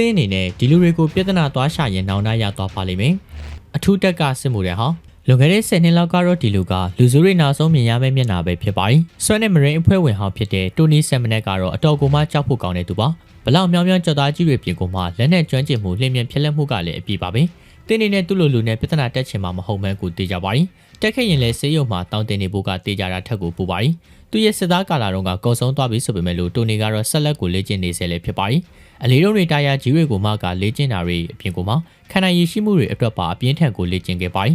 သင်းအနေနဲ့ဒီလူတွေကိုပြဿနာသွားရှာရင်နောင်တရသွားပါလိမ့်မယ်အထူးတက်ကစစ်မှုတဲ့ဟောလွန်ခဲ့တဲ့10နှစ်လောက်ကတော့ဒီလူကလူစုတွေနောက်ဆုံးမြင်ရမယ့်မျက်နှာပဲဖြစ်ပါတယ်ဆွဲနဲ့မရင်းအဖွဲ့ဝင်ဟောင်းဖြစ်တဲ့တိုနီဆမ်မနက်ကတော့အတော်ကိုမှကြောက်ဖို့ကောင်းတဲ့သူပါဘလောက်မြောင်မြောင်ကြောက်သားကြီးတွေပြင်ကိုမှလက်နဲ့ကျွမ်းကျင်မှုလျင်မြန်ဖြစ်လက်မှုကလည်းအပြည့်ပါပဲတင်းနေနဲ့သူ့လိုလူနဲ့ပြဿနာတက်ချင်မှာမဟုတ်မှန်းကိုသိကြပါတယ် တက်ခဲ့ရင်လည်းဆေးရုံမှာတောင်းတင်နေဖို့ကတေးကြတာထက်ကိုပူပါတယ်သူရဲ့စစ်သားကာလာတော့ကကုံဆုံးသွားပြီဆိုပေမဲ့လို့တိုနီကတော့ဆက်လက်ကိုလေ့ကျင့်နေဆဲလည်းဖြစ်ပါတယ်အလေးလုံးတွေတာယာကြီးတွေကိုမှကလေ့ကျင့်တာတွေအပြင်ကိုမှခန္ဓာရည်ရှိမှုတွေအတွက်ပါအပြင်းထန်ကိုလေ့ကျင့်ခဲ့ပါတယ်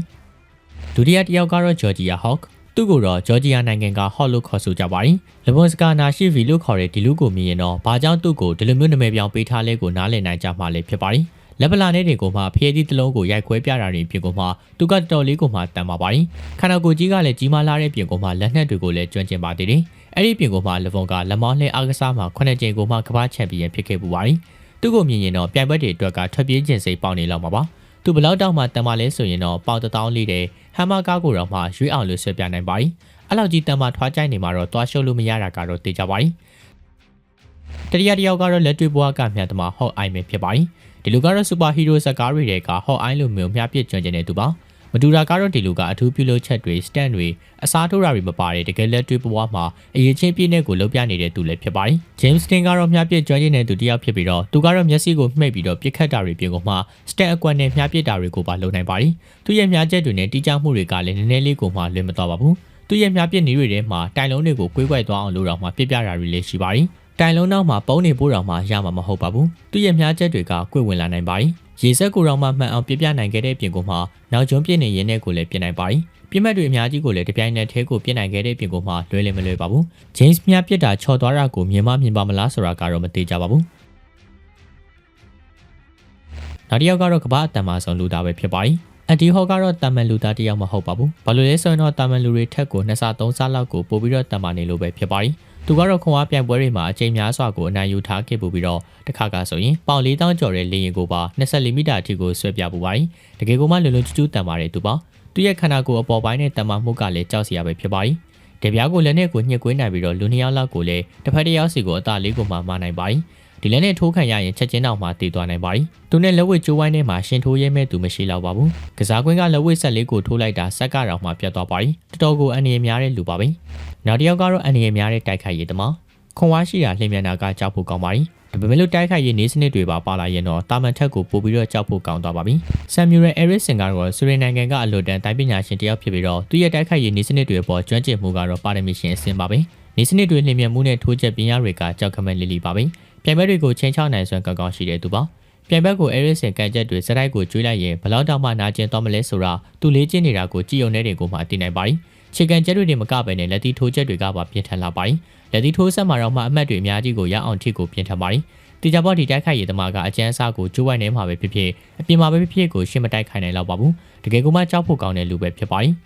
ဒုတိယတစ်ယောက်ကတော့ဂျော်ဂျီယာဟော့သူ့ကိုတော့ဂျော်ဂျီယာနိုင်ငံကဟော့လို့ခေါ်ဆိုကြပါတယ်။လဘွန်စကာနာရှိဗီလို့ခေါ်တဲ့ဒီလူကိုမြင်ရင်တော့ဘာကြောင့်သူ့ကိုဒီလိုမျိုးနာမည်ပြောင်းပေးထားလဲကိုနားလည်နိုင်ကြမှာလည်းဖြစ်ပါတယ်။ လက်ပလာနဲ့တွေကိုမှဖျဲသီးတစ်လုံးကိုရိုက်ခွဲပြတာတွေပြင်ကိုမှသူကတော်တော်လေးကိုမှတန်ပါပါတယ်။ခန္ဓာကိုယ်ကြီးကလည်းကြီးမားလာတဲ့ပြင်ကိုမှလက်နက်တွေကိုလည်းကျွမ်းကျင်ပါသေးတယ်။အဲ့ဒီပြင်ကိုမှလဘွန်ကလက်မောင်းလှဲအားကစားမှာခုနှစ်ကြိမ်ကိုမှကမ္ဘာချန်ပီယံဖြစ်ခဲ့ပူပါတယ်။သူ့ကိုမြင်ရင်တော့ပြိုင်ပွဲတွေအတွက်ကထွက်ပြေးခြင်းစိတ်ပေါက်နေလောက်မှာပါ။သူဘလောက်တောင်မှတန်ပါလဲဆိုရင်တော့ပေါင်တထောင်လေးတဲ့ဟမ်မာကားကိုတော့မှရွေးအောင်လို့ဆွဲပြနိုင်ပါတယ်။အဲ့လောက်ကြီးတန်ပါထွားကြိုက်နေမှာတော့တွားရှုပ်လို့မရတာကတော့သိကြပါတယ်။တတိယတစ်ယောက်ကတော့လက်တွေ့ဘဝကမြတ်သမားဟော့အိုင်ပဲဖြစ်ပါတယ်။ ဒီလူကတော့စူပါဟီးရိုးဇာတ်ကားတွေတဲကဟော့အိုင်လိုမျိုးမျှပြစ်ကျွမ်းကျင်တဲ့သူပါ။မတူတာကတော့ဒီလူကအထူးပြုလုပ်ချက်တွေစတန်တွေအစားထိုးတာတွေမပါတဲ့တကယ်လက်တွေ့ဘဝမှာအရေးချင်းပြည့်နဲ့ကိုလှုပ်ပြနေတဲ့သူလည်းဖြစ်ပါတယ်။ James Dean ကတော့မျှပြစ်ကျွမ်းကျင်တဲ့သူတစ်ယောက်ဖြစ်ပြီးတော့သူကတော့မျက်စိကိုမှိတ်ပြီးတော့ပြစ်ခတ်တာတွေပြင်ကုန်မှစတန်အကွက်နဲ့မျှပြစ်တာတွေကိုပါလုပ်နိုင်ပါတယ်။သူရဲ့မျှချက်တွေနဲ့တီးကြမှုတွေကလည်းနည်းနည်းလေးကိုမှလွယ်မသွားပါဘူး။သူရဲ့မျှပြစ်နည်းတွေထဲမှာတိုင်လုံးတွေကိုကွေးကွက်သွားအောင်လုပ်တော့မှပြစ်ပြတာတွေလည်းရှိပါတယ်။ တိုင်လုံးနောက်မှာပုံနေပို့တော်မှာရမှာမဟုတ်ပါဘူး။သူရဲ့မျှချက်တွေကကွေ့ဝင်လာနိုင်ပါတယ်။ရေစက်ကိုတော့မှမှန်အောင်ပြပြနိုင်ခဲ့တဲ့ပြင်ကိုမှနောက်ကျွန်းပြစ်နေရင်းနဲ့ကိုလည်းပြင်နိုင်ပါတယ်။ပြစ်မှတ်တွေအများကြီးကိုလည်းတပြိုင်နက်တည်းကိုပြင်နိုင်ခဲ့တဲ့ပြင်ကိုမှလွယ်လည်းမလွယ်ပါဘူး။ James မြပြစ်တာချော်သွားတာကိုမြင်မမြင်ပါမလားဆိုတာကတော့မသိကြပါဘူး။နောက်တစ်ယောက်ကတော့ကမ္ဘာအတန်မာဆုံးလူသားပဲဖြစ်ပါတယ်။အန်တီဟော့ကတော့တာမန်လူသားတစ်ယောက်မဟုတ်ပါဘူး။ဘာလို့လဲဆိုရင်တော့တာမန်လူတွေထက်ကိုနှစ်ဆသုံးဆလောက်ကိုပို့ပြီးတော့တန်မာနေလို့ပဲဖြစ်ပါတယ်။ သူကတော့ခွန်အားပြိုင်ပွဲတွေမှာအချိန်များစွာကိုအနိုင်ယူထားခဲ့ပူပြီးတော့တစ်ခါကဆိုရင်ပေါင်၄တောင်းကျော်တဲ့လေရင်ကိုပါ24မီတာအထိကိုဆွဲပြပူပါတယ်။တကယ်ကိုမှလွန်လွန်ကျူးကျူးတန်ပါတယ်သူပါ။သူရဲ့ခန္ဓာကိုယ်အပေါ်ပိုင်းနဲ့တန်မာမှုကလည်းကြောက်စရာပဲဖြစ်ပါတယ်။တပြားကိုလက်နဲ့ကိုညှစ်ကွေးနိုင်ပြီးတော့လူနှစ်ယောက်လောက်ကိုလည်းတစ်ဖက်တစ်ယောက်စီကိုအသာလေးကိုမှမနိုင်ပါတယ်။ ဒီလက်နဲ့ထိုးခံရရင်ချက်ချင်းတော့မှတည်သွားနိုင်ပါတယ်။သူနဲ့လက်ဝဲကျိုးဝိုင်းထဲမှာရှင်ထိုးရဲမဲ့သူမရှိတော့ပါဘူး။ကစားကွင်းကလက်ဝဲဆက်လေးကိုထိုးလိုက်တာဆက်ကတော့မှပြတ်သွားပါတယ်။တော်တော်ကိုအနေရများတဲ့လူပါပဲ။နောက်တစ်ယောက်ကတော့အနေရများတဲ့တိုက်ခိုက်ရေးတမခွန်ဝါရှိတာလျင်မြန်တာကကြောက်ဖို့ကောင်းပါတယ်။ဒါပေမဲ့လို့တိုက်ခိုက်ရေးနေစနစ်တွေပါပါလာရင်တော့တာမန်ထက်ကိုပို့ပြီးတော့ကြောက်ဖို့ကောင်းသွားပါပြီ။ဆမ်မြူရယ်အဲရစ်စင်ကတော့ဆွေရိနိုင်ငံကအလိုတန်တိုင်းပညာရှင်တယောက်ဖြစ်ပြီးတော့သူရဲ့တိုက်ခိုက်ရေးနေစနစ်တွေပေါ်ကျွမ်းကျင်မှုကတော့ပါရမီရှင်အဆင့်ပါပဲ။နေစနစ်တွေလျင်မြန်မှုနဲ့ထိုးချက်ပညာတွေကကြောက်ခမဲ့လီလီပါပဲ။ ပြိုင်ပွဲတွေကိုချင်းချောက်နိုင်စွမ်းကောင်းကောင်းရှိတဲ့သူပါ။ပြိုင်ဘက်ကိုအဲရစ်စင်ကန်ချက်တွေစတိုက်ကိုကျွေးလိုက်ရင်ဘလောက်တောင်မှနာကျင်သွားမလဲဆိုတာသူလေးချင်းနေတာကိုကြည်ုံနေတဲ့ကိုမှအသိနိုင်ပါတယ်။ခြေကန်ချက်တွေမကပဲနဲ့လက်တီထိုးချက်တွေကပါပြင်းထန်လာပါတယ်။လက်တီထိုးဆက်မှာတော့မှအမှတ်တွေအများကြီးကိုရအောင်ထိကိုပြင်းထန်ပါတယ်။တီကြပေါ်ဒီတိုက်ခိုက်ရေးသမားကအကျန်းအစားကိုကျိုးဝိုင်းနေမှာပဲဖြစ်ဖြစ်အပြင်မှာပဲဖြစ်ဖြစ်ကိုရှင်းမတိုက်ခိုင်နိုင်တော့ပါဘူး။တကယ်ကိုမှကြောက်ဖို့ကောင်းတဲ့လူပဲဖြစ်ပါတယ်။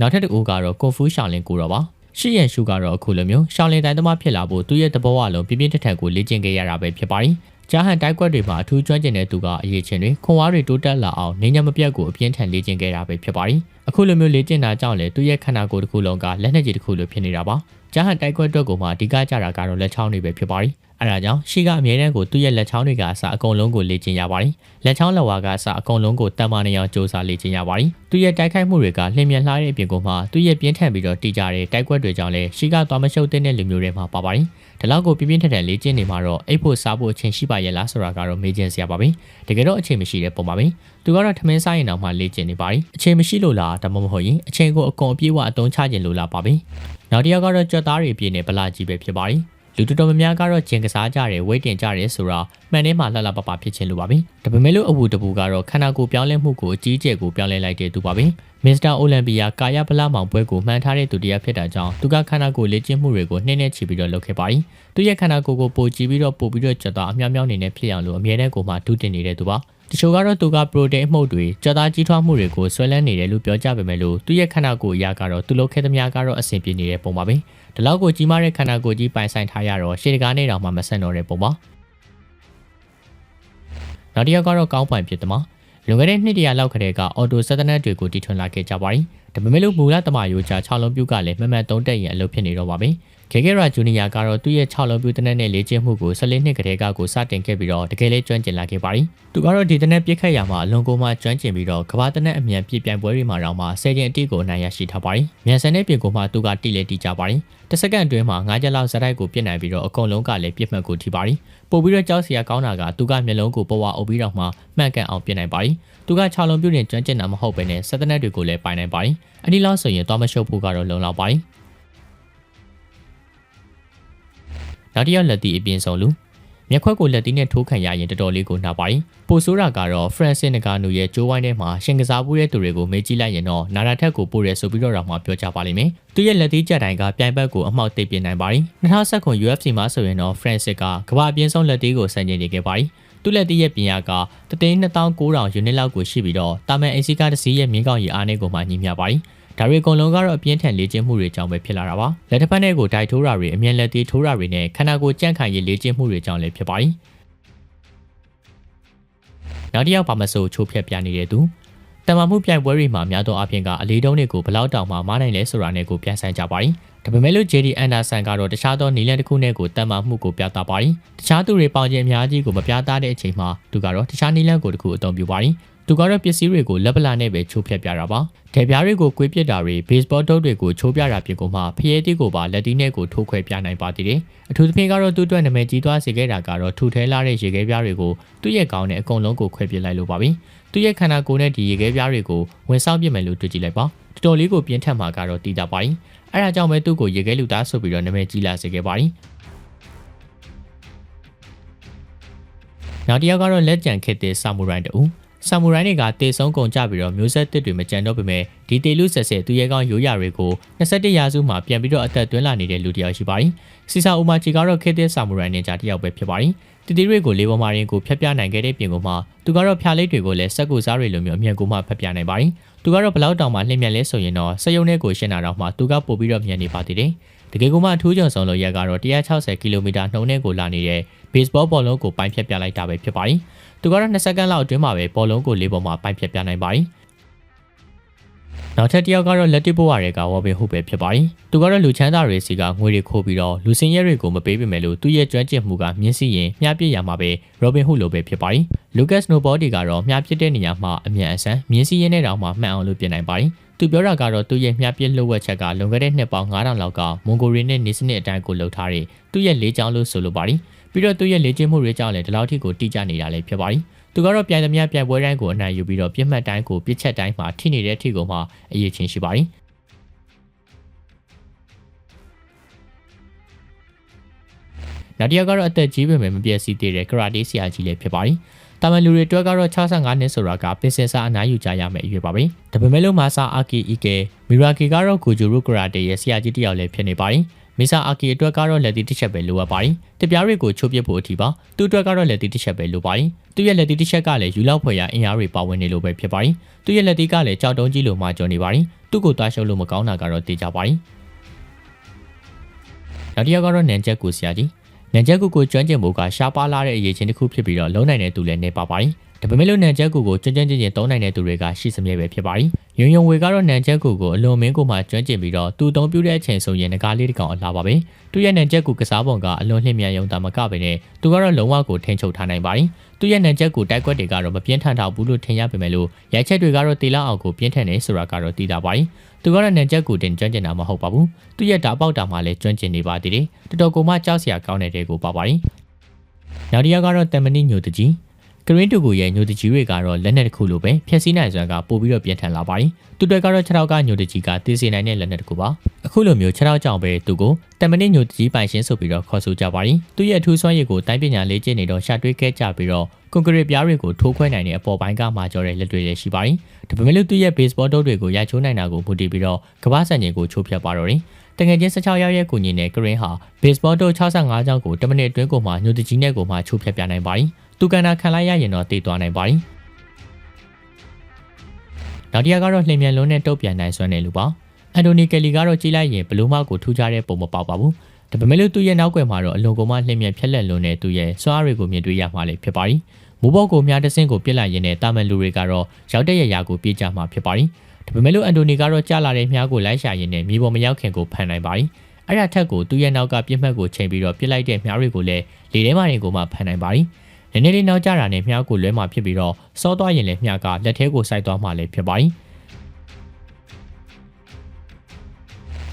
နောက်ထပ်တစ်ဦးကတော့ကွန်ဖူးရှောင်းလင်ကိုတော့ပါ။ ရှီယန်ရှူကတော့အခုလိုမျိုးရှောင်းလင်တိုင်းသမားဖြစ်လာဖို့သူ့ရဲ့သဘောအလုံးပြင်းပြင်းထန်ထန်ကိုလေ့ကျင့်ခဲ့ရတာပဲဖြစ်ပါတယ်။ဂျာဟန်တိုက်ကွက်တွေမှာအထူးကျွမ်းကျင်တဲ့သူကအရေးချင်းတွေခွန်ဝါးတွေတိုးတက်လာအောင်နေညမပြတ်ကိုအပြင်းထန်လေ့ကျင့်ခဲ့တာပဲဖြစ်ပါတယ်။အခုလိုမျိုးလေ့ကျင့်တာကြောင့်လေသူ့ရဲ့ခန္ဓာကိုယ်တစ်ခုလုံးကလက်နက်ကြီးတစ်ခုလိုဖြစ်နေတာပါ။ ဂျာဟန်တိုက်ကွက်အတွက်ကိုမှအဓိကကြတာကတော့လက်ချောင်းတွေပဲဖြစ်ပါတယ်။အဲဒါကြောင့်ရှီကအမြဲတမ်းကိုသူ့ရဲ့လက်ချောင်းတွေကအစအကုန်လုံးကိုလေ့ကျင့်ရပါတယ်။လက်ချောင်းလက်ဝါကအစအကုန်လုံးကိုတန်မာနေအောင်စ조사လေ့ကျင့်ရပါတယ်။သူ့ရဲ့တိုက်ခိုက်မှုတွေကလျင်မြန်လှတဲ့အပြင်ကမှသူ့ရဲ့ပြင်းထန်ပြီးတော့တိကျတဲ့တိုက်ကွက်တွေကြောင့်လည်းရှီကသွားမရှုပ်တဲ့လူမျိုးတွေမှာပါပါတယ်။ဒီလောက်ကိုပြင်းပြင်းထန်ထန်လေ့ကျင့်နေမှာတော့အိတ်ဖို့စားဖို့အချိန်ရှိပါရဲ့လားဆိုတာကတော့မေးချင်စရာပါပဲ။တကယ်တော့အချိန်မရှိတဲ့ပုံပါပဲ။သူကတော့ထမင်းစားရင်တော့မှလေ့ကျင့်နေပါတယ်။အချိန်မရှိလို့လားဒါမှမဟုတ်ရင်အချိန်ကိုအကုန်အပြည့်အဝအသုံးချခြင်းလို့လားပါပဲ။ နောက်တစ်ယောက်ကတော့ကြွက်သားတွေပြည့်နေဗလာကြီးပဲဖြစ်ပါတယ်။လူတော်တော်များများကတော့ဂျင်ကစားကြတယ်ဝိတ်တင်ကြတယ်ဆိုတော့မှန်ထဲမှာလှလှပပဖြစ်ချင်းလိုပါပြီဒါပေမဲ့လို့အဝူတပူကတော့ခန္ဓာကိုယ်ပြောင်းလဲမှုကိုအကြီးကျယ်ကိုပြောင်းလဲလိုက်တဲ့သူပါပဲမစ္စတာအိုလံပီယာကာယဗလာမောင်ပွဲကိုမှန်ထားတဲ့သူတရားဖြစ်တာကြောင့်သူကခန္ဓာကိုယ်လေ့ကျင့်မှုတွေကိုနှင်းနဲ့ချီပြီးတော့လုပ်ခဲ့ပါ යි သူရဲ့ခန္ဓာကိုယ်ကိုပိုကြည့်ပြီးတော့ပို့ပြီးတော့ကြက်သွားအမြောက်မြောက်နေနဲ့ဖြစ်အောင်လို့အမြဲတမ်းကိုမှဒုတင်နေတဲ့သူပါ တချို့ကတော့သူကပရိုတိန်းအမှုတ်တွေကြက်သားကြီးထွားမှုတွေကိုဆွဲလန်းနေတယ်လို့ပြောကြပေမဲ့လို့သူရဲ့ခန္ဓာကိုယ်အရာကတော့သူလုပ်ခဲ့သမျှကတော့အဆင်ပြေနေတဲ့ပုံပါပဲဒီလောက်ကိုကြီးမားတဲ့ခန္ဓာကိုယ်ကြီးပိုင်ဆိုင်ထားရတော့ရှေ့တကားနဲ့တောင်မှမဆန်တော့တဲ့ပုံပါနောက်တစ်ယောက်ကတော့ကောင်းပိုင်ဖြစ်တယ်မှာလွန်ခဲ့တဲ့နှစ်တရာလောက်ကတည်းကအော်တိုစက်တနက်တွေကိုတီထွင်လာခဲ့ကြပါ යි ဒါပေမဲ့လို့မူလတမယိုချာ6လုံးပြုတ်ကလည်းမမှန်တုံးတက်ရင်အလုပ်ဖြစ်နေတော့ပါပဲ ကခေဂေရာဂျူနီယာကတော့သူ့ရဲ့6လုံးပြူတနက်နဲ့လေ့ကျင့်မှုကို14နှစ်ကတည်းကကိုစတင်ခဲ့ပြီးတော့တကယ်လေးကျွမ်းကျင်လာခဲ့ပါတယ်။သူကတော့ဒီတနက်ပြစ်ခတ်ရမှာအလွန်ကိုမှကျွမ်းကျင်ပြီးတော့ကဘာတနက်အမြန်ပြပြိုင်ပွဲတွေမှာတော့မှ10ကျင်အတိကိုအနိုင်ရရှိထားပါတယ်။မြန်ဆန်တဲ့ပြင်ကိုမှသူကတိလေတီကြပါတယ်။တစ်စက္ကန့်အတွင်းမှာ9ချက်လောက်ဇက်တိုက်ကိုပြစ်နိုင်ပြီးတော့အကုန်လုံးကလည်းပြစ်မှတ်ကိုထိပါတယ်။ပို့ပြီးတော့ကြောက်စရာကောင်းတာကသူကမျက်လုံးကိုပဝအုပ်ပြီးတော့မှမှန်ကန်အောင်ပြစ်နိုင်ပါတယ်။သူက6လုံးပြည့်တင်ကျွမ်းကျင်တာမဟုတ်ဘဲနဲ့စက်တနက်တွေကိုလည်းပိုင်နိုင်ပါတယ်။အဒီလောက်ဆိုရင်သွားမရှုပ်ဖို့ကတော့လုံလောက်ပါတ နောက်တစ်ယောက်လက်တီအပြင်ဆုံးလူမျက်ခွက်ကိုလက်တီနဲ့ထိုးခံရရင်တော်တော်လေးကိုနှာပါရင်ပိုဆိုးတာကတော့ Francis Ngannou ရဲ့ကြိုးဝိုင်းထဲမှာရှင်ကစားပူးတဲ့သူတွေကိုမေးကြည့်လိုက်ရင်တော့နာရာထက်ကိုပို့ရဲဆိုပြီးတော့တော့မှပြောကြပါလိမ့်မယ်။သူရဲ့လက်တီကြက်တိုင်းကပြိုင်ဘက်ကိုအမှောက်သိပ်ပြနိုင်ပါရင်2019 UFC မှာဆိုရင်တော့ Francis ကကမ္ဘာအပြင်းဆုံးလက်တီကိုဆန်ကျင်နေခဲ့ပါရင်သူလက်တီရဲ့ပြင်ရကတသိန်း2900ယူနစ်လောက်ကိုရှိပြီးတော့တာမန်အေစီကတစီရဲ့မြင်းကောင်းရီအားနည်းကိုမှညီမျှပါရင် ဒါတွေအကုန်လုံးကတော့အပြင်းထန်လေ့ကျင့်မှုတွေကြောင့်ပဲဖြစ်လာတာပါလက်တစ်ဖက်နဲ့ကိုဒိုက်ထိုးတာတွေအမြင်လက်သေးထိုးတာတွေနဲ့ခန္ဓာကိုယ်ကြန့်ခိုင်ရေးလေ့ကျင့်မှုတွေကြောင့်လည်းဖြစ်ပါတယ်နောက်တစ်ယောက်ပါမဆိုချိုးဖြက်ပြနေတဲ့သူတမမှုပြိုင်ပွဲတွေမှာများသောအားဖြင့်ကအလေးတုံးတွေကိုဘလောက်တောင်မှမားနိုင်လဲဆိုတာနဲ့ကိုပြန်ဆိုင်ကြပါတယ်ဒါပေမဲ့လို့ JD Anderson ကတော့တခြားသောနီလန်တစ်ခုနဲ့ကိုတန်မာမှုကိုပြသပါတယ်တခြားသူတွေပေါင်ခြင်းအများကြီးကိုမပြသတဲ့အချိန်မှာသူကတော့တခြားနီလန်ကိုတစ်ခုအသုံးပြုပါတယ် သူကတော့ပစ္စည်းတွေကိုလက်ပလာနဲ့ပဲချိုးဖျက်ပြတာပါ။ဒေပြားတွေကိုကွေးပစ်တာတွေဘေ့စ်ဘောတုပ်တွေကိုချိုးပြတာပြင်ကုန်မှဖျဲသီးကိုပါလက်တီးနဲ့ကိုထိုးခွဲပြနိုင်ပါသေးတယ်။အထူးသဖြင့်ကတော့သူ့အတွက်နာမည်ကြီးသွားစေခဲ့တာကတော့ထူထဲလာတဲ့ရေခဲပြားတွေကိုသူ့ရဲ့ကောင်းနဲ့အကုန်လုံးကိုခွဲပစ်လိုက်လို့ပါပြီ။သူ့ရဲ့ခန္ဓာကိုယ်နဲ့ဒီရေခဲပြားတွေကိုဝင်ဆောင်ပစ်မယ်လို့တွေ့ကြည့်လိုက်ပါ။တော်တော်လေးကိုပြင်းထန်မှာကတော့တည်တာပါရင်။အဲဒါကြောင့်ပဲသူ့ကိုရေခဲလူသားဆိုပြီးတော့နာမည်ကြီးလာစေခဲ့ပါရင်။နောက်တစ်ယောက်ကတော့လက်ကျန်ခစ်တဲ့ဆာမူရိုင်းတူ ဆာမူရိုင်းတွေကတေဆုံးကုန်ကြပြီးတော့မျိုးဆက်တစ်တွေမကြံတော့ပေမဲ့ဒီတေလူဆက်ဆက်သူရဲကောင်းရိုးရာတွေကို21ရာစုမှာပြန်ပြီးတော့အသက်သွင်းလာနေတဲ့လူတစ်ယောက်ရှိပါတယ်။စီဆာအိုမာချီကတော့ခေတ်သစ်ဆာမူရိုင်းနဲ့ဂျာတစ်ယောက်ပဲဖြစ်ပါတယ်။တီတီတွေကိုလေးပေါ်မာရင်ကိုဖျက်ပြနိုင်ခဲ့တဲ့ပြင်ကိုမှသူကတော့ဖျားလေးတွေကိုလည်းစက်ကူစားတွေလိုမျိုးအမြန်ကိုမှဖျက်ပြနိုင်ပါတယ်။သူကတော့ဘလောက်တောင်မှလှည့်မြန်လဲဆိုရင်တော့စက်ရုံနဲ့ကိုရှင်းတာတော့မှသူကပို့ပြီးတော့မြန်နေပါသေးတယ်။တကယ်ကမှအထူးကြုံဆုံးလို့ရက်ကတော့160ကီလိုမီတာနှုန်းနဲ့ကိုလာနေတဲ့ baseball ဘောလုံးကိုပိုင်းဖြတ်ပြလိုက်တာပဲဖြစ်ပါတယ်။သူကတော့2စက္ကန့်လောက်အတွင်းမှာပဲဘောလုံးကိုလေးပေါ်မှာပိုင်းဖြတ်ပြနိုင်ပါတယ်။နောက်ထပ်တစ်ယောက်ကတော့လက်တစ်ဘဝတွေကဝေါ်ဘင်ဟုတ်ပဲဖြစ်ပါတယ်။သူကတော့လူချမ်းသာတွေစီကငွေတွေခိုးပြီးတော့လူစင်ရဲတွေကိုမပေးပေမဲ့လို့သူ့ရဲ့ကျွမ်းကျင်မှုကမြင့်စီရင်မျှပြည့်ရမှာပဲရောဘင်ဟုတ်လိုပဲဖြစ်ပါတယ်။လူကတ်စနိုဘောဒီကတော့မျှပြည့်တဲ့နေရာမှာအမြန်အဆန်မြင့်စီရင်တဲ့တောင်မှမှန်အောင်လုပ်ပြနိုင်ပါတယ်။သူပြောတာကတော့သူ့ရဲ့မျှပြည့်လှုပ်ဝက်ချက်ကလွန်ခဲ့တဲ့နှစ်ပေါင်း9000လောက်ကမွန်ဂိုရီနဲ့နေစနစ်အတိုင်းကိုလှုပ်ထားတဲ့သူ့ရဲ့လေးချောင်းလို့ဆိုလိုပါတယ်။ပြီးတော့သူ့ရဲ့လေ့ကျင့်မှုတွေကြောင့်လည်းဒီလောက်ထိကိုတိကျနေတာလည်းဖြစ်ပါတယ်။သူကတော့ပြိုင်သမျှပြိုင်ပွဲတိုင်းကိုအနိုင်ယူပြီးတော့ပြစ်မှတ်တိုင်းကိုပြစ်ချက်တိုင်းမှာထိနေတဲ့ထိကိုမှအရေးချင်းရှိပါတယ်။နောက်တစ်ယောက်ကတော့အသက်ကြီးပေမဲ့မပြည့်စည်သေးတဲ့ကရာတေးဆရာကြီးလည်းဖြစ်ပါတယ်။ တာမန်လူတွေအတွက်ကတော့65နှစ်ဆိုတာကပင်စင်စာအနားယူကြရမယ့်အရွယ်ပါပဲ။ဒါပေမဲ့လို့မာဆာအာကီအီကေမီရာကီကတော့ဂူဂျူရုကရာတေရဲ့ဆရာကြီးတစ်ယောက်လည်းဖြစ်နေပါတယ်။မီဆာအာကီအတွက်ကတော့လက်သီးတစ်ချက်ပဲလိုအပ်ပါတယ်။တပြားတွေကိုချိုးပစ်ဖို့အထိပါ။သူ့အတွက်ကတော့လက်သီးတစ်ချက်ပဲလိုပါတယ်။သူ့ရဲ့လက်သီးတစ်ချက်ကလည်းယူလောက်ဖွယ်ရာအင်အားတွေပါဝင်နေလို့ပဲဖြစ်ပါတယ်။သူ့ရဲ့လက်သီးကလည်းကြောက်တုံးကြီးလိုမှကျော်နေပါတယ်။သူ့ကိုသွားရှုပ်လို့မကောင်းတာကတော့သိကြပါတယ်။နောက်တစ်ယောက်ကတော့နန်ချက်ကိုဆရာကြီး။ နန်ချက်ကိုကိုကျွမ်းကျင်မှုကရှားပါလာတဲ့အရေးချင်းတစ်ခုဖြစ်ပြီးတော့လုံးနိုင်တဲ့သူလည်းနေပါပါတယ်။ ဒါပေမဲ့လို့နန်ချက်ကူကိုကျွမ်းကျွမ်းကျင်ကျင်သုံးနိုင်တဲ့သူတွေကရှိစမြဲပဲဖြစ်ပါတယ်။ယွံယွံဝေကတော့နန်ချက်ကူကိုအလွန်မင်းကိုမှကျွမ်းကျင်ပြီးတော့သူအသုံးပြုတဲ့အချိန်ဆိုရင်ငကားလေးတစ်ကောင်အလားပါပဲ။သူရဲ့နန်ချက်ကူကစားပုံကအလွန်လှည့်မြန်ရုံတာမကပဲနဲ့သူကတော့လုံးဝကိုထိန်းချုပ်ထားနိုင်ပါတယ်။သူရဲ့နန်ချက်ကူတိုက်ကွက်တွေကတော့မပြင်းထန်တော့ဘူးလို့ထင်ရပေမဲ့လို့ရိုက်ချက်တွေကတော့တေလောက်အောင်ကိုပြင်းထန်နေဆိုတာကတော့သိတာပါတယ်။သူကတော့နန်ချက်ကူတင်ကျွမ်းကျင်တာမဟုတ်ပါဘူး။သူရဲ့ဓာပေါက်တာမှလည်းကျွမ်းကျင်နေပါသေးတယ်။တော်တော်ကိုမှကြောက်စရာကောင်းတဲ့တဲ့ကိုပါပါတယ်။နောက်တစ်ယောက်ကတော့တမန်နီညိုတကြီး ကရင်းတူကိုရဲ့ညိုတကြီးတွေကတော့လက်နက်တစ်ခုလိုပဲဖျက်ဆီးနိုင်စွမ်းကပို့ပြီးတော့ပြင်းထန်လာပါတယ်။သူတွေကတော့ခြေထောက်ကညိုတကြီးကသိစေနိုင်တဲ့လက်နက်တစ်ခုပါ။အခုလိုမျိုးခြေထောက်ကြောင့်ပဲသူကိုတမနစ်ညိုတကြီးပိုင်ရှင်းဆိုပြီးတော့ခေါ်ဆိုကြပါတယ်။သူရဲ့အထူးစွမ်းရည်ကိုတိုင်းပညာလေ့ကျင့်နေတော့ရှာတွေ့ခဲ့ကြပြီးတော့ကွန်ကရစ်ပြားတွေကိုထိုးခွဲနိုင်တဲ့အပေါ်ပိုင်းကမှကြောတဲ့လက်တွေလည်းရှိပါတယ်။ဒါပေမဲ့လို့သူရဲ့ baseball တုပ်တွေကိုရိုက်ချိုးနိုင်တာကိုမူတည်ပြီးတော့ကမ္ဘာစံချိန်ကိုချိုးဖျက်ပါတော့တယ်။တကယ်ချင်း16ရောက်ရဲ့ကိုညီနဲ့ကရင်ဟာ baseball တုပ်65ကျောင်းကို10မိနစ်အတွင်းကိုမှညိုတကြီးနဲ့ကိုမှချိုးဖျက်ပြနိုင်ပါတယ်။ သူကန်နာခံလိုက်ရရင်တော့တည်သွားနိုင်ပါတယ်။နောက်တစ်ယောက်ကတော့လှင်မြန်လုံးနဲ့တုတ်ပြန်နိုင်စွမ်းတဲ့လူပါ။အန်တိုနီကယ်လီကတော့ကြီးလိုက်ရင်ဘလူးမကိုထူးခြားတဲ့ပုံမပေါက်ပါဘူး။ဒါပေမဲ့လို့သူ့ရဲ့နောက်ွယ်မှာတော့အလွန်ကုန်မှလှင်မြန်ဖြက်လက်လုံးနဲ့သူ့ရဲ့စွမ်းအားတွေကိုမြင်တွေ့ရမှာလေဖြစ်ပါတယ်။မိုးပေါက်ကိုမြားတဆင့်ကိုပြစ်လိုက်ရင်နဲ့တာမန်လူတွေကတော့ရောက်တဲ့ရရာကိုပြေးကြမှာဖြစ်ပါတယ်။ဒါပေမဲ့လို့အန်တိုနီကတော့ကြာလာတဲ့မြားကိုလိုက်ရှာရင်းနဲ့မြေပေါ်မရောက်ခင်ကိုဖန်နိုင်ပါတယ်။အဲ့ဒါထက်ကိုသူ့ရဲ့နောက်ကပြစ်မှတ်ကိုချိန်ပြီးတော့ပြစ်လိုက်တဲ့မြားတွေကိုလည်းလေထဲမှာတွေကိုမှဖန်နိုင်ပါတယ် နည်းနည်းလေးနောက်ကျတာနဲ့မြားကိုလွဲမှဖြစ်ပြီးတော့စောသွားရင်လည်းမြားကလက်ထဲကိုစိုက်သွားမှလည်းဖြစ်ပါတယ်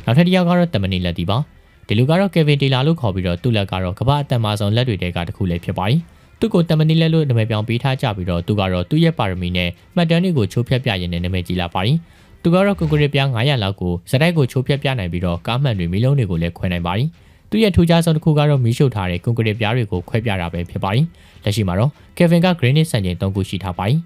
နောက်ထပ်တစ်ယောက်ကတော့တမနီလက်တီပါဒီလူကတော့ Kevin Taylor လို့ခေါ်ပြီးတော့သူ့လက်ကတော့ကမ္ဘာအသက်မဆုံးလက်တွေတဲကတစ်ခုလည်းဖြစ်ပါတယ်သူ့ကိုတမနီလက်လို့နာမည်ပြောင်းပေးထားကြပြီးတော့သူကတော့သူ့ရဲ့ပါရမီနဲ့မှတ်တမ်းတွေကိုချိုးဖျက်ပြရင်းနဲ့နာမည်ကြီးလာပါတယ်သူကတော့ကွန်ကရစ်ပြား900လောက်ကိုစတိုက်ကိုချိုးဖျက်ပြနိုင်ပြီးတော့ကားမှန်တွေမီလုံးတွေကိုလည်းခွဲနိုင်ပါတယ် သူရဲ့ထူးခြားဆုံးတစ်ခုကတော့မီးရှို့ထားတဲ့ကွန်ကရစ်ပြားတွေကိုခွဲပြတာပဲဖြစ်ပါတယ်လက်ရှိမှာတော့ Kevin က Granite စံချိန်3ခုရှိထားပါတယ်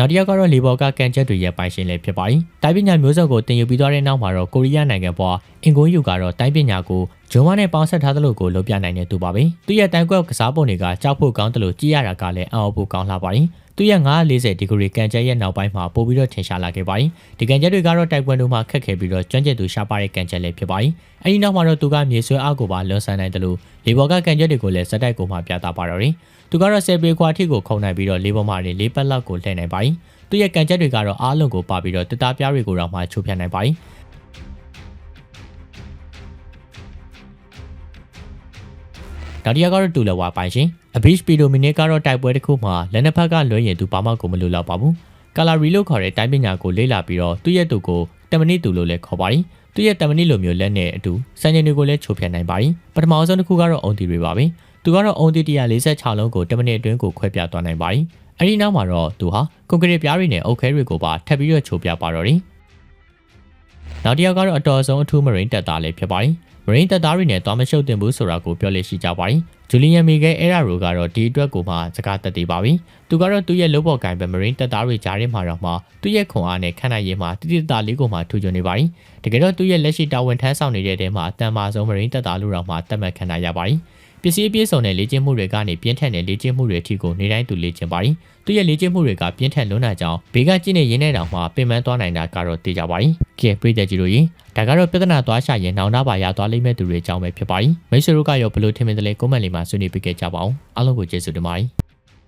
နောက်တစ်ယောက်ကတော့လေဘော်ကကန်ချက်တွေရဲ့ပိုင်ရှင်လည်းဖြစ်ပါတယ်။တိုင်းပညာမျိုးစုံကိုတင်ယူပြီးသွားတဲ့နောက်မှာတော့ကိုရီးယားနိုင်ငံပေါ်အင်ကွန်ယူကတော့တိုင်းပညာကိုဂျွန်ဝါနဲ့ပေါင်းဆက်ထားသလိုကိုလုပ်ပြနိုင်တဲ့သူပါပဲ။သူရဲ့တိုင်ကွက်ကစားပုံတွေကကြောက်ဖို့ကောင်းတယ်လို့ကြည့်ရတာကလည်းအံ့ဩဖို့ကောင်းလာပါတယ်။သူရဲ့940ဒီဂရီကန်ချက်ရဲ့နောက်ပိုင်းမှာပို့ပြီးတော့ထင်ရှားလာခဲ့ပါတယ်။ဒီကန်ချက်တွေကတော့တိုက်ပွဲတို့မှာခက်ခဲပြီးတော့ကျွမ်းကျင်သူရှားပါတဲ့ကန်ချက်လည်းဖြစ်ပါတယ်။အဲဒီနောက်မှာတော့သူကမြေဆွဲအားကိုပါလွန်ဆန်နိုင်တယ်လို့လေဘော်ကကန်ချက်တွေကိုလည်းစက်တိုက်ကိုမှပြသပါတော့တယ်။ သူကတော့ဆယ်ပေခွာထိကိုခုံနိုင်ပြီးတော့လေပေါ်မှာနေလေးပတ်လောက်ကိုလှည့်နိုင်ပါတယ်။သူရဲ့ကန်ချက်တွေကတော့အားလုံးကိုပါပြီးတော့တသားပြားတွေကိုတော့မှချိုးဖျက်နိုင်ပါတယ်။နောက်တစ်ယောက်ကတော့တူလဝါပိုင်ရှင်အဘိရှ်ပီဒိုမီနီကတော့တိုက်ပွဲတစ်ခုမှာလက်နှစ်ဖက်ကလွှဲရင်သူဘာမှကိုမလိုတော့ပါဘူးကာလာရီလို့ခေါ်တဲ့တိုင်းပညာကိုလေ့လာပြီးတော့သူ့ရဲ့သူကိုတမနီတူလို့လည်းခေါ်ပါတယ်သူရဲ့တမနီလိုမျိုးလက်နဲ့အတူစံချိန်တွေကိုလည်းချိုးဖျက်နိုင်ပါတယ်ပထမဆုံးတစ်ခုကတော့အုံတီတွေပါပဲ သူကတော့အုံတီ146လုံးကိုတမနီအတွင်းကိုခွဲပြသွားနိုင်ပါတယ်အဲဒီနောက်မှာတော့သူဟာကွန်ကရစ်ပြားတွေနဲ့အုတ်ခဲတွေကိုပါထပ်ပြီးတော့ချိုးပြပါတော့တယ်နောက်တစ်ယောက်ကတော့အတော်ဆုံးအထူးမရိန်တက်သားလေးဖြစ်ပါတယ်မရင်းတပ်သားတွေနဲ့သွားမရှုပ်တင်ဘူးဆိုတာကိုပြောလေရှိကြပါတယ်။ဂျူလီယန်မီဂဲအဲရာရိုကတော့ဒီအတွက်ကိုမှစကားတက်သေးပါပြီ။သူကတော့သူ့ရဲ့လုပ်ပေါ်ကိုင်ပဲမရင်းတပ်သားတွေကြားထဲမှာတော့မှသူ့ရဲ့ခွန်အားနဲ့ခန္ဓာရည်မှာတိတိတသားလေးကိုမှထူချွန်နေပါတယ်။တကယ်တော့သူ့ရဲ့လက်ရှိတာဝန်ထမ်းဆောင်နေတဲ့တဲမှာအတန်မာဆုံးမရင်းတပ်သားလို့တော့မှတတ်မှတ်ခံရပါတယ်။ ပစ္စည်းအပြည့်စုံတဲ့လေ့ကျင့်မှုတွေကနေပြင်းထန်တဲ့လေ့ကျင့်မှုတွေအထိကိုနေတိုင်းသူလေ့ကျင့်ပါတယ်။သူရဲ့လေ့ကျင့်မှုတွေကပြင်းထန်လွန်းတာကြောင့်ဘေးကကြည့်နေရင်းနဲ့တောင်မှပင်ပန်းသွားနိုင်တာကတော့သိကြပါတယ်။ကဲပြည်သက်ကြီးတို့ရေဒါကတော့ပြဿနာသွားရှာရင်နောင်တပါရသွားလိမ့်မဲ့သူတွေအကြောင်းပဲဖြစ်ပါတယ်။မိတ်ဆွေတို့ကရောဘယ်လိုထင်မြင်တယ်လဲကွန်မန့်လေးမှာဆွေးနွေးပေးခဲ့ကြပါအောင်။အားလုံးကိုကျေးဇူးတင်ပါတယ်။